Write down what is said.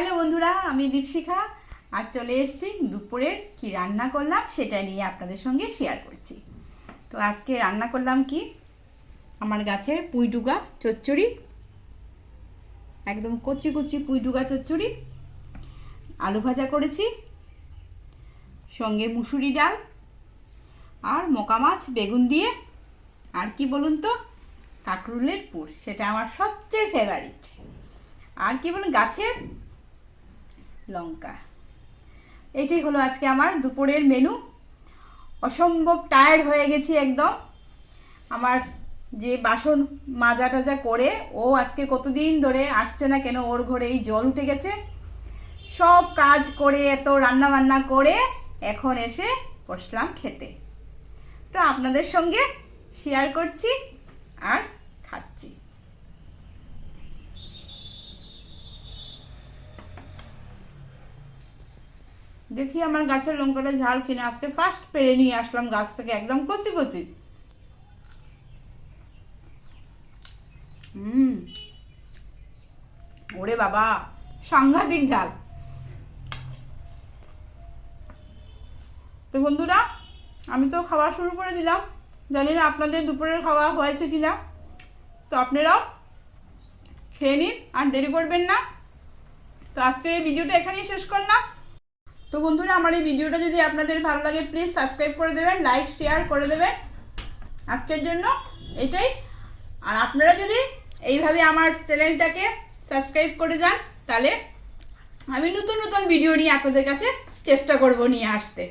Hello বন্ধুরা, আমি দীপশিখা। আর চলে এসেছি দুপুরের কি রান্না করলাম সেটা নিয়ে আপনাদের সঙ্গে শেয়ার করছি। তো আজকে রান্না করলাম কি? আমার গাছের পুঁইটুকা চচ্চড়ি। একদম কচি কচি পুঁইটুকা চচ্চড়ি। আলু ভাজা করেছি। সঙ্গে মুসুরি ডাল। আর মোকা মাছ, বেগুন দিয়ে। আর কি বলুন তো? কাকরুলের পুর, সেটা আমার সবচেয়ে ফেভারিট আর কি বলুন, গাছের লঙ্কা। এটাই হলো আজকে আমার দুপুরের মেনু অসম্ভব টায়ার্ড হয়ে গেছি একদম। আমার যে বাসন মাজা টাজা করে, ও আজকে কতদিন ধরে আসছে না কেন ওর ঘরে এই জল উঠে গেছে। সব কাজ করে, এত রান্না বান্না করে, এখন এসে বসলাম খেতে। তো আপনাদের সঙ্গে শেয়ার করছি আর খাচ্ছি দেখি আমার গাছের লঙ্কাটা ঝাল কিনে আজকে ফার্স্ট পেরে নিয়ে আসলাম গাছ থেকে, একদম কচি কচি। হুম। ওরে বাবা, সাংঘাতিক ঝাল। তো বন্ধুরা, আমি তো খাওয়া শুরু করে দিলাম। জানি না আপনাদের দুপুরের খাওয়া হয়েছে কিনা। তো আপনারাও খেয়ে নিন আর দেরি করবেন না। তো আজকের এই ভিডিওটা এখানেই শেষ করলাম। তো বন্ধুরা, আমার এই ভিডিওটা যদি আপনাদের ভালো লাগে প্লিজ সাবস্ক্রাইব করে দেবেন লাইক শেয়ার করে দেবেন। আজকের জন্য এটাই। আর আপনারা যদি এইভাবে আমার চ্যানেলটাকে সাবস্ক্রাইব করে যান, তাহলে আমি নতুন নতুন ভিডিও নিয়ে আপনাদের কাছে চেষ্টা করব নিয়ে আসতে।